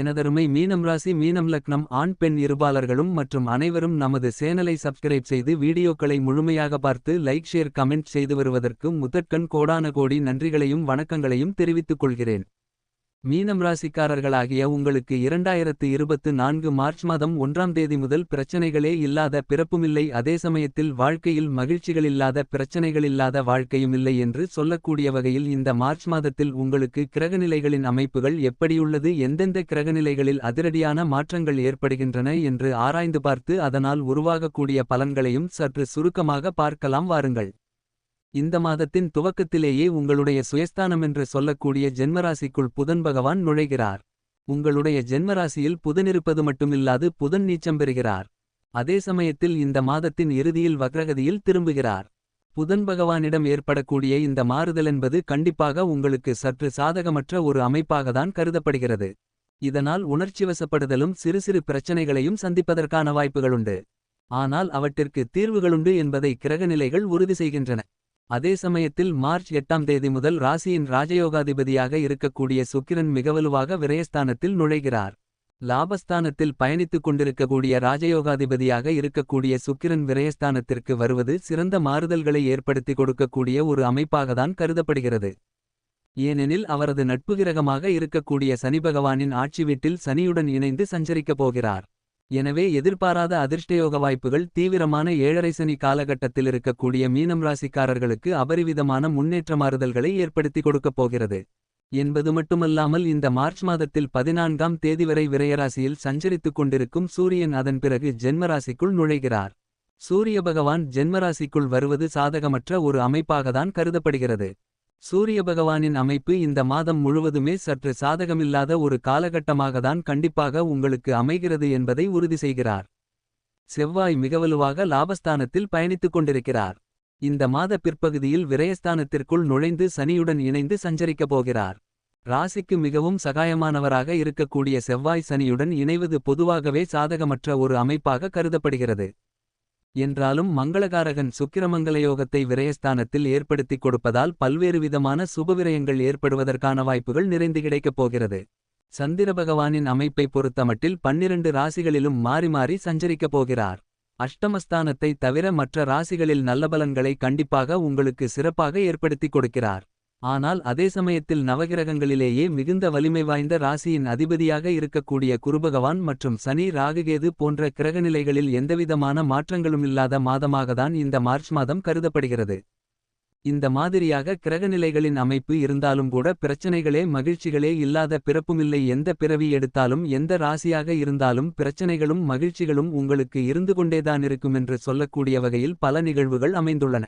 எனதருமை மீனம் ராசி மீனம் லக்னம் ஆண் பெண் இருபாலர்களும் மற்றும் அனைவரும் நமது சேனலை சப்ஸ்கிரைப் செய்து வீடியோக்களை முழுமையாக பார்த்து லைக் ஷேர் கமெண்ட் செய்து வருவதற்கு முதற்கண் கோடான கோடி நன்றிகளையும் வணக்கங்களையும் தெரிவித்துக் கொள்கிறேன். மீனம் ராசிக்காரர்களாகிய உங்களுக்கு இரண்டாயிரத்து இருபத்து நான்கு மார்ச் மாதம் ஒன்றாம் தேதி முதல் பிரச்சனைகளே இல்லாத பிறப்புமில்லை அதே சமயத்தில் வாழ்க்கையில் மகிழ்ச்சிகளில்லாத பிரச்சனைகளில்லாத வாழ்க்கையும் இல்லை என்று சொல்லக்கூடிய வகையில் இந்த மார்ச் மாதத்தில் உங்களுக்கு கிரகநிலைகளின் அமைப்புகள் எப்படியுள்ளது எந்தெந்த கிரகநிலைகளில் அதிரடியான மாற்றங்கள் ஏற்படுகின்றன என்று ஆராய்ந்து பார்த்து அதனால் உருவாகக்கூடிய பலன்களையும் சற்று சுருக்கமாக பார்க்கலாம் வாருங்கள். இந்த மாதத்தின் துவக்கத்திலேயே உங்களுடைய சுயஸ்தானம் என்று சொல்லக்கூடிய ஜென்மராசிக்குள் புதன் பகவான் நுழைகிறார். உங்களுடைய ஜென்மராசியில் புதனிருப்பது மட்டுமில்லாது புதன் நீச்சம் பெறுகிறார். அதே சமயத்தில் இந்த மாதத்தின் இறுதியில் வக்ரகதியில் திரும்புகிறார். புதன் பகவானிடம் ஏற்படக்கூடிய இந்த மாறுதல் என்பது கண்டிப்பாக உங்களுக்கு சற்று சாதகமற்ற ஒரு அமைப்பாகத்தான் கருதப்படுகிறது. இதனால் உணர்ச்சிவசப்படுதலும் சிறு சிறு பிரச்சனைகளையும் சந்திப்பதற்கான வாய்ப்புகளுண்டு. ஆனால் அவற்றிற்கு தீர்வுகளுண்டு என்பதை கிரகநிலைகள் உறுதி செய்கின்றன. அதே சமயத்தில் மார்ச் எட்டாம் தேதி முதல் ராசியின் ராஜயோகாதிபதியாக இருக்கக்கூடிய சுக்கிரன் மிகவலுவாக விரயஸ்தானத்தில் நுழைகிறார். லாபஸ்தானத்தில் பயணித்துக் கொண்டிருக்கக்கூடிய ராஜயோகாதிபதியாக இருக்கக்கூடிய சுக்கிரன் விரயஸ்தானத்திற்கு வருவது சிறந்த மாறுதல்களை ஏற்படுத்தி கொடுக்கக்கூடிய ஒரு அமைப்பாகத்தான் கருதப்படுகிறது. ஏனெனில் அவரது நட்பு கிரகமாக இருக்கக்கூடிய சனி பகவானின் ஆட்சி வீட்டில் சனியுடன் இணைந்து சஞ்சரிக்கப் போகிறார். எனவே எதிர்பாராத அதிர்ஷ்டயோக வாய்ப்புகள் தீவிரமான ஏழரை சனி காலகட்டத்தில் இருக்கக்கூடிய மீனம் ராசிக்காரர்களுக்கு அபரிவிதமான முன்னேற்ற மாறுதல்களை ஏற்படுத்தி கொடுக்கப் போகிறது. என்பது மட்டுமல்லாமல் இந்த மார்ச் மாதத்தில் பதினான்காம் தேதி வரை விரயராசியில் சஞ்சரித்துக் கொண்டிருக்கும் சூரியன் அதன் பிறகு ஜென்மராசிக்குள் நுழைகிறார். சூரிய பகவான் ஜென்மராசிக்குள் வருவது சாதகமற்ற ஒரு அமைப்பாகத்தான் கருதப்படுகிறது. சூரிய பகவானின் அமைப்பு இந்த மாதம் முழுவதுமே சற்று சாதகமில்லாத ஒரு காலகட்டமாகத்தான் கண்டிப்பாக உங்களுக்கு அமைகிறது என்பதை உறுதி செய்கிறார். செவ்வாய் மிகவலுவாக லாபஸ்தானத்தில் பயணித்துக் கொண்டிருக்கிறார். இந்த மாத பிற்பகுதியில் விரயஸ்தானத்திற்குள் நுழைந்து சனியுடன் இணைந்து சஞ்சரிக்கப் போகிறார். ராசிக்கு மிகவும் சகாயமானவராக இருக்கக்கூடிய செவ்வாய் சனியுடன் இணைவது பொதுவாகவே சாதகமற்ற ஒரு அமைப்பாக கருதப்படுகிறது. என்றாலும் மங்களகாரகன் சுக்கிரமங்கலயோகத்தை விரயஸ்தானத்தில் ஏற்படுத்திக் கொடுப்பதால் பல்வேறு விதமான சுபவிரயங்கள் ஏற்படுவதற்கான வாய்ப்புகள் நிறைந்து கிடைக்கப் போகிறது. சந்திர பகவானின் அமைப்பை பொறுத்தமட்டில் பன்னிரண்டு ராசிகளிலும் மாறி மாறி சஞ்சரிக்கப் போகிறார். அஷ்டமஸ்தானத்தை தவிர மற்ற ராசிகளில் நல்ல பலன்களை கண்டிப்பாக உங்களுக்கு சிறப்பாக ஏற்படுத்திக் கொடுக்கிறார். ஆனால் அதே சமயத்தில் நவகிரகங்களிலேயே மிகுந்த வலிமை வாய்ந்த ராசியின் அதிபதியாக இருக்கக்கூடிய குருபகவான் மற்றும் சனி ராகுகேது போன்ற கிரகநிலைகளில் எந்தவிதமான மாற்றங்களும் இல்லாத மாதமாகத்தான் இந்த மார்ச் மாதம் கருதப்படுகிறது. இந்த மாதிரியாக கிரகநிலைகளின் அமைப்பு இருந்தாலும் கூட பிரச்சனைகளே மகிழ்ச்சிகளே இல்லாத பிறப்புமில்லை. எந்த பிறவி எடுத்தாலும் எந்த ராசியாக இருந்தாலும் பிரச்சனைகளும் மகிழ்ச்சிகளும் உங்களுக்கு இருந்து கொண்டேதான் இருக்குமென்று சொல்லக்கூடிய வகையில் பல நிகழ்வுகள் அமைந்துள்ளன.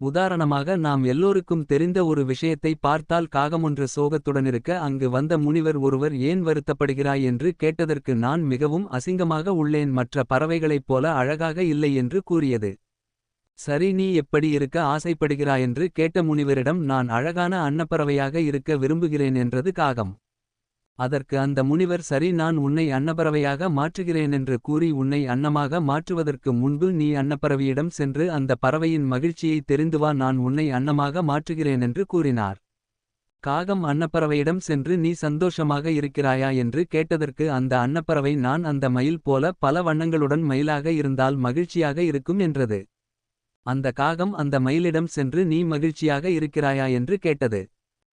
உதாரணமாக நாம் எல்லோருக்கும் தெரிந்த ஒரு விஷயத்தை பார்த்தால் காகமொன்று சோகத்துடனிருக்க அங்கு வந்த முனிவர் ஒருவர் ஏன் வருத்தப்படுகிறாய் என்று கேட்டதற்கு நான் மிகவும் அசிங்கமாக உள்ளேன் மற்ற பறவைகளைப் போல அழகாக இல்லை என்று கூறியது. சரி நீ எப்படி இருக்க ஆசைப்படுகிறாயென்று கேட்ட முனிவரிடம் நான் அழகான அன்னப்பறவையாக இருக்க விரும்புகிறேன் என்றது காகம். அதற்கு அந்த முனிவர் சரி நான் உன்னை அன்னப்பறவையாக மாற்றுகிறேனென்று கூறி உன்னை அன்னமாக மாற்றுவதற்கு முன்பு நீ அன்னப்பறவையிடம் சென்று அந்த பறவையின் மகிழ்ச்சியை தெரிந்துவா நான் உன்னை அன்னமாக மாற்றுகிறேனென்று கூறினார். காகம் அன்னப்பறவையிடம் சென்று நீ சந்தோஷமாக இருக்கிறாயா? என்று கேட்டதற்கு அந்த அன்னப்பறவை நான் அந்த மயில் போல பல வண்ணங்களுடன் மயிலாக இருந்தால் மகிழ்ச்சியாக இருக்கும் என்றது. அந்த காகம் அந்த மயிலிடம் சென்று நீ மகிழ்ச்சியாக இருக்கிறாயா? என்று கேட்டது.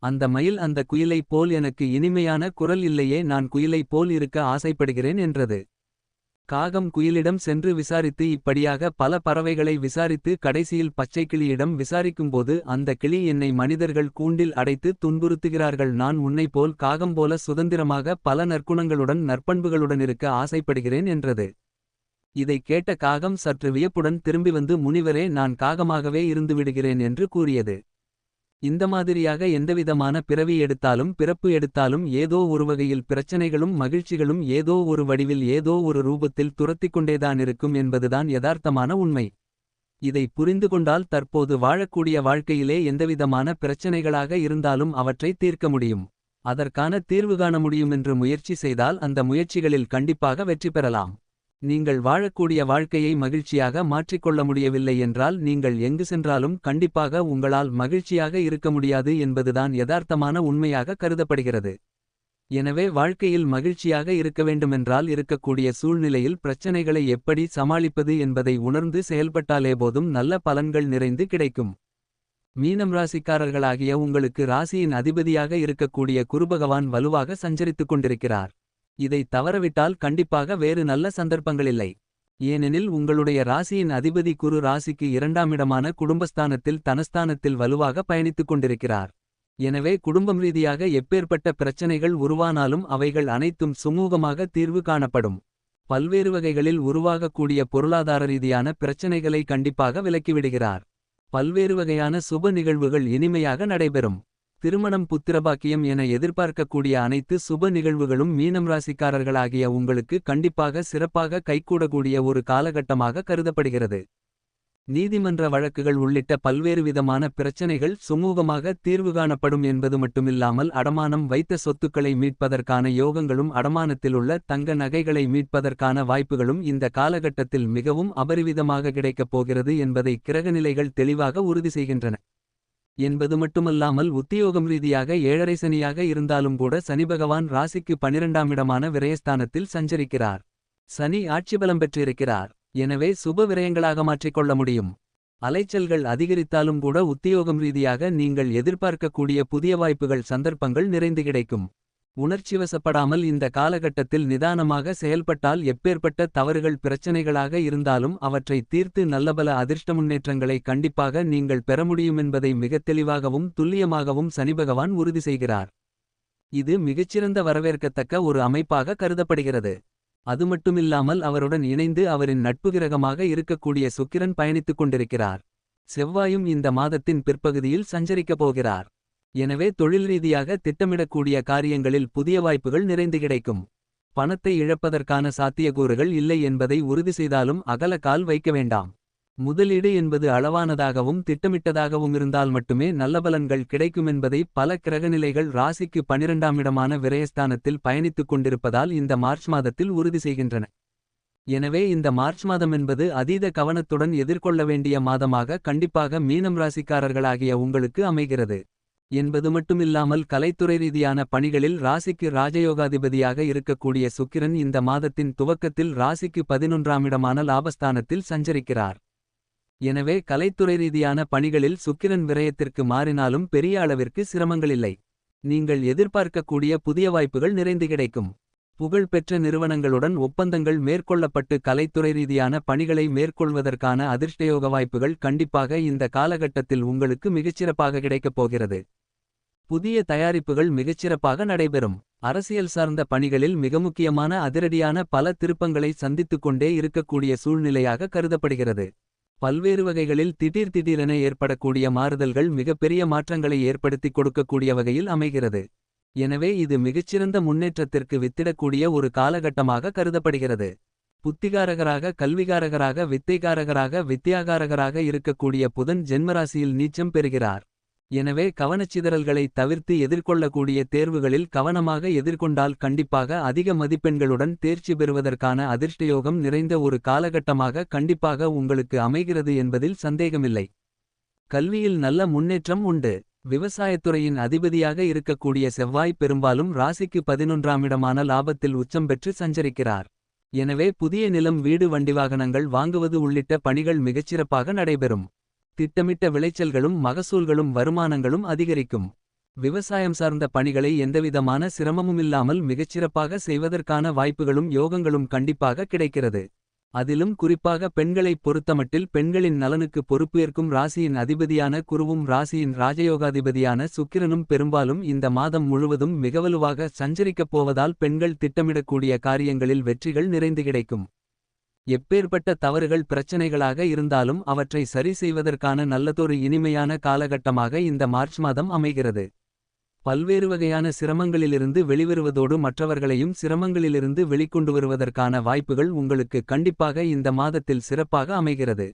அந்த மயில் அந்த குயிலைப் போல் எனக்கு இனிமையான குரல் இல்லையே நான் குயிலைப் போல் இருக்க ஆசைப்படுகிறேன் என்றது. காகம் குயிலிடம் சென்று விசாரித்து இப்படியாக பல பறவைகளை விசாரித்து கடைசியில் பச்சைக்கிளியிடம் விசாரிக்கும்போது அந்த கிளி என்னை மனிதர்கள் கூண்டில் அடைத்து துன்புறுத்துகிறார்கள். நான் உன்னை போல் காகம் போல சுதந்திரமாக பல நற்குணங்களுடன் நற்பண்புகளுடன் இருக்க ஆசைப்படுகிறேன் என்றது. இதைக் கேட்ட காகம் சற்று வியப்புடன் திரும்பி வந்து முனிவரே நான் காகமாகவே இருந்து விடுகிறேன் என்று கூறியது. இந்த மாதிரியாக எந்தவிதமான பிறவி எடுத்தாலும் பிறப்பு எடுத்தாலும் ஏதோ ஒரு வகையில் பிரச்சனைகளும் மகிழ்ச்சிகளும் ஏதோ ஒரு வடிவில் ஏதோ ஒரு ரூபத்தில் துரத்திக் கொண்டேதான் இருக்கும் என்பதுதான் யதார்த்தமான உண்மை. இதை புரிந்து கொண்டால் தற்போது வாழக்கூடிய வாழ்க்கையிலே எந்தவிதமான பிரச்சனைகளாக இருந்தாலும் அவற்றை தீர்க்க முடியும். அதற்கான தீர்வு காண முடியும் என்று முயற்சி செய்தால் அந்த முயற்சிகளில் கண்டிப்பாக வெற்றி பெறலாம். நீங்கள் வாழக்கூடிய வாழ்க்கையை மகிழ்ச்சியாக மாற்றிக்கொள்ள முடியவில்லை என்றால் நீங்கள் எங்கு சென்றாலும் கண்டிப்பாக உங்களால் மகிழ்ச்சியாக இருக்க முடியாது என்பதுதான் யதார்த்தமான உண்மையாக கருதப்படுகிறது எனவே வாழ்க்கையில் மகிழ்ச்சியாக இருக்க வேண்டுமென்றால் இருக்கக்கூடிய சூழ்நிலையில் பிரச்சனைகளை எப்படி சமாளிப்பது என்பதை உணர்ந்து செயல்பட்டாலே போதும் நல்ல பலன்கள் நிறைந்து கிடைக்கும். மீனம் ராசிக்காரர்களாகிய உங்களுக்கு ராசியின் அதிபதியாக இருக்கக்கூடிய குருபகவான் வலுவாக சஞ்சரித்துக் கொண்டிருக்கிறார். இதை தவறவிட்டால் கண்டிப்பாக வேறு நல்ல சந்தர்ப்பங்களில்லை. ஏனெனில் உங்களுடைய ராசியின் அதிபதி குரு ராசிக்கு இரண்டாமிடமான குடும்பஸ்தானத்தில் தனஸ்தானத்தில் வலுவாக பயணித்துக் கொண்டிருக்கிறார். எனவே குடும்பம் ரீதியாக எப்பேற்பட்ட பிரச்சனைகள் உருவானாலும் அவைகள் அனைத்தும் சுமூகமாக தீர்வு காணப்படும். பல்வேறு வகைகளில் உருவாகக்கூடிய பொருளாதார ரீதியான பிரச்சனைகளை கண்டிப்பாக விலக்கிவிடுகிறார். பல்வேறு வகையான சுப நிகழ்வுகள் இனிமையாக நடைபெறும். திருமணம் புத்திரபாக்கியம் என எதிர்பார்க்கக்கூடிய அனைத்து சுப நிகழ்வுகளும் மீனம் ராசிக்காரர்களாகிய உங்களுக்கு கண்டிப்பாக சிறப்பாக கைகூடக்கூடிய ஒரு காலகட்டமாக கருதப்படுகிறது. நீதிமன்ற வழக்குகள் உள்ளிட்ட பல்வேறு விதமான பிரச்சனைகள் சுமூகமாக தீர்வு காணப்படும் என்பது மட்டுமில்லாமல் அடமானம் வைத்த சொத்துக்களை மீட்பதற்கான யோகங்களும் அடமானத்திலுள்ள தங்க நகைகளை மீட்பதற்கான வாய்ப்புகளும் இந்த காலகட்டத்தில் மிகவும் அபரிவிதமாக கிடைக்கப் போகிறது என்பதை கிரகநிலைகள் தெளிவாக உறுதி செய்கின்றன. என்பது மட்டுமல்லாமல் உத்தியோகம் ரீதியாக ஏழரை சனியாக இருந்தாலும் கூட சனிபகவான் ராசிக்கு பனிரெண்டாமிடமான விரயஸ்தானத்தில் சஞ்சரிக்கிறார். சனி ஆட்சிபலம் பெற்றிருக்கிறார். எனவே சுப விரயங்களாக மாற்றிக்கொள்ள முடியும். அலைச்சல்கள் அதிகரித்தாலும் கூட உத்தியோகம் ரீதியாக நீங்கள் எதிர்பார்க்கக்கூடிய புதிய வாய்ப்புகள் சந்தர்ப்பங்கள் நிறைந்து கிடைக்கும். உணர்ச்சிவசப்படாமல் இந்த காலகட்டத்தில் நிதானமாக செயல்பட்டால் எப்பேற்பட்ட தவறுகள் பிரச்சனைகளாக இருந்தாலும் அவற்றை தீர்த்து நல்லபல அதிர்ஷ்ட முன்னேற்றங்களை கண்டிப்பாக நீங்கள் பெற முடியுமென்பதை மிகத் தெளிவாகவும் துல்லியமாகவும் சனிபகவான் உறுதி செய்கிறார். இது மிகச்சிறந்த வரவேற்கத்தக்க ஒரு அமைப்பாக கருதப்படுகிறது. அது மட்டுமில்லாமல் அவருடன் இணைந்து அவரின் நட்பு கிரகமாக இருக்கக்கூடிய சுக்கிரன் பயணித்துக் கொண்டிருக்கிறார். செவ்வாயும் இந்த மாதத்தின் பிற்பகுதியில் சஞ்சரிக்கப் போகிறார். எனவே தொழில் ரீதியாக திட்டமிடக்கூடிய காரியங்களில் புதிய வாய்ப்புகள் நிறைந்து கிடைக்கும். பணத்தை இழப்பதற்கான சாத்தியக்கூறுகள் இல்லை என்பதை உறுதி செய்தாலும் அகல கால் வைக்க வேண்டாம். முதலீடு என்பது அளவானதாகவும் திட்டமிட்டதாகவும் இருந்தால் மட்டுமே நல்ல பலன்கள் கிடைக்குமென்பதை பல கிரகநிலைகள் ராசிக்கு பனிரெண்டாம் இடமான விரயஸ்தானத்தில் பயணித்துக் கொண்டிருப்பதால் இந்த மார்ச் மாதத்தில் உறுதி செய்கின்றன. எனவே இந்த மார்ச் மாதம் என்பது அதீத கவனத்துடன் எதிர்கொள்ள வேண்டிய மாதமாக கண்டிப்பாக மீனம் ராசிக்காரர்களாகிய உங்களுக்கு அமைகிறது. என்பது மட்டுமில்லாமல் கலைத்துறை ரீதியான பணிகளில் ராசிக்கு ராஜயோகாதிபதியாக இருக்கக்கூடிய சுக்கிரன் இந்த மாதத்தின் துவக்கத்தில் ராசிக்கு பதினொன்றாமிடமான லாபஸ்தானத்தில் சஞ்சரிக்கிறார். எனவே கலைத்துறை ரீதியான பணிகளில் சுக்கிரன் விரயத்திற்கு மாறினாலும் பெரிய அளவிற்கு சிரமங்களில்லை. நீங்கள் எதிர்பார்க்கக்கூடிய புதிய வாய்ப்புகள் நிறைந்து கிடைக்கும். புகழ்பெற்ற நிறுவனங்களுடன் ஒப்பந்தங்கள் மேற்கொள்ளப்பட்டு கலைத்துறை ரீதியான பணிகளை மேற்கொள்வதற்கான அதிர்ஷ்டயோக வாய்ப்புகள் கண்டிப்பாக இந்த காலகட்டத்தில் உங்களுக்கு மிகச்சிறப்பாக கிடைக்கப் போகிறது. புதிய தயாரிப்புகள் மிகச்சிறப்பாக நடைபெறும். அரசியல் சார்ந்த பணிகளில் மிக முக்கியமான அதிரடியான பல திருப்பங்களை சந்தித்துக் கொண்டே இருக்கக்கூடிய சூழ்நிலையாக கருதப்படுகிறது. பல்வேறு வகைகளில் திடீர் திடீரென ஏற்படக்கூடிய மாறுதல்கள் மிகப்பெரிய மாற்றங்களை ஏற்படுத்திக் கொடுக்கக்கூடிய வகையில் அமைகிறது. எனவே இது மிகச்சிறந்த முன்னேற்றத்திற்கு வித்திடக்கூடிய ஒரு காலகட்டமாக கருதப்படுகிறது. புத்திகாரகராக கல்விகாரகராக வித்தைகாரகராக வித்தியாகாரகராக இருக்கக்கூடிய புதன் ஜென்மராசியில் நீச்சம் பெறுகிறார். எனவே கவனச்சிதறல்களை தவிர்த்து எதிர்கொள்ளக்கூடிய தேர்வுகளில் கவனமாக எதிர்கொண்டால் கண்டிப்பாக அதிக மதிப்பெண்களுடன் தேர்ச்சி பெறுவதற்கான அதிர்ஷ்டயோகம் நிறைந்த ஒரு காலகட்டமாக கண்டிப்பாக உங்களுக்கு அமைகிறது என்பதில் சந்தேகமில்லை. கல்வியில் நல்ல முன்னேற்றம் உண்டு. விவசாயத்துறையின் அதிபதியாக இருக்கக்கூடிய செவ்வாய் பெரும்பாலும் ராசிக்கு பதினொன்றாம் இடமான லாபத்தில் உச்சம் பெற்று சஞ்சரிக்கிறார். எனவே புதிய நிலம் வீடு வண்டி வாகனங்கள் வாங்குவது உள்ளிட்ட பணிகள் மிகச்சிறப்பாக நடைபெறும். திட்டமிட்ட விளைச்சல்களும் மகசூல்களும் வருமானங்களும் அதிகரிக்கும். விவசாயம் சார்ந்த பணிகளை எந்தவிதமான சிரமமுமில்லாமல் மிகச்சிறப்பாக செய்வதற்கான வாய்ப்புகளும் யோகங்களும் கண்டிப்பாக கிடைக்கிறது. அதிலும் குறிப்பாக பெண்களைப் பொறுத்தமட்டில் பெண்களின் நலனுக்கு பொறுப்பேற்கும் ராசியின் அதிபதியான குருவும் ராசியின் ராஜயோகாதிபதியான சுக்கிரனும் பெரும்பாலும் இந்த மாதம் முழுவதும் மிகவலுவாக சஞ்சரிக்கப் போவதால் பெண்கள் திட்டமிடக்கூடிய காரியங்களில் வெற்றிகள் நிறைந்து கிடைக்கும். எப்பேற்பட்ட தவறுகள் பிரச்சனைகளாக இருந்தாலும் அவற்றை சரி செய்வதற்கான நல்லதொரு இனிமையான காலகட்டமாக இந்த மார்ச் மாதம் அமைகிறது. பல்வேறு வகையான சிரமங்களிலிருந்து வெளிவருவதோடு மற்றவர்களையும் சிரமங்களிலிருந்து வெளிக்கொண்டு வருவதற்கான வாய்ப்புகள் உங்களுக்கு கண்டிப்பாக இந்த மாதத்தில் சிறப்பாக அமைகிறது.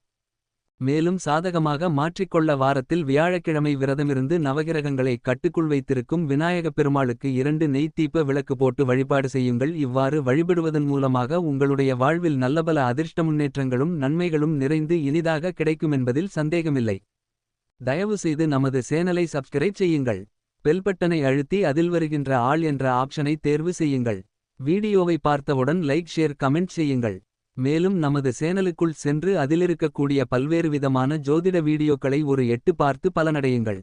மேலும் சாதகமாக மாற்றிக்கொள்ள வாரத்தில் வியாழக்கிழமை விரதமிருந்து நவகிரகங்களை கட்டுக்குள் வைத்திருக்கும் விநாயகப் பெருமாளுக்கு இரண்டு நெய் விளக்கு போட்டு வழிபாடு செய்யுங்கள் இவ்வாறு வழிபடுவதன் மூலமாக உங்களுடைய வாழ்வில் நல்லபல அதிர்ஷ்ட முன்னேற்றங்களும் நன்மைகளும் நிறைந்து இனிதாக கிடைக்குமென்பதில் சந்தேகமில்லை. தயவுசெய்து நமது சேனலை சப்ஸ்கிரைப் செய்யுங்கள். பெல் பட்டனை அழுத்தி அதில் வருகின்ற ஆள் என்ற ஆப்ஷனை தேர்வு செய்யுங்கள். வீடியோவை பார்த்தவுடன் லைக் ஷேர் கமெண்ட் செய்யுங்கள். மேலும் நமது சேனலுக்குள் சென்று அதிலிருக்கக்கூடிய பல்வேறு விதமான ஜோதிட வீடியோக்களை ஒரு எட்டு பார்த்து பலனடையுங்கள்.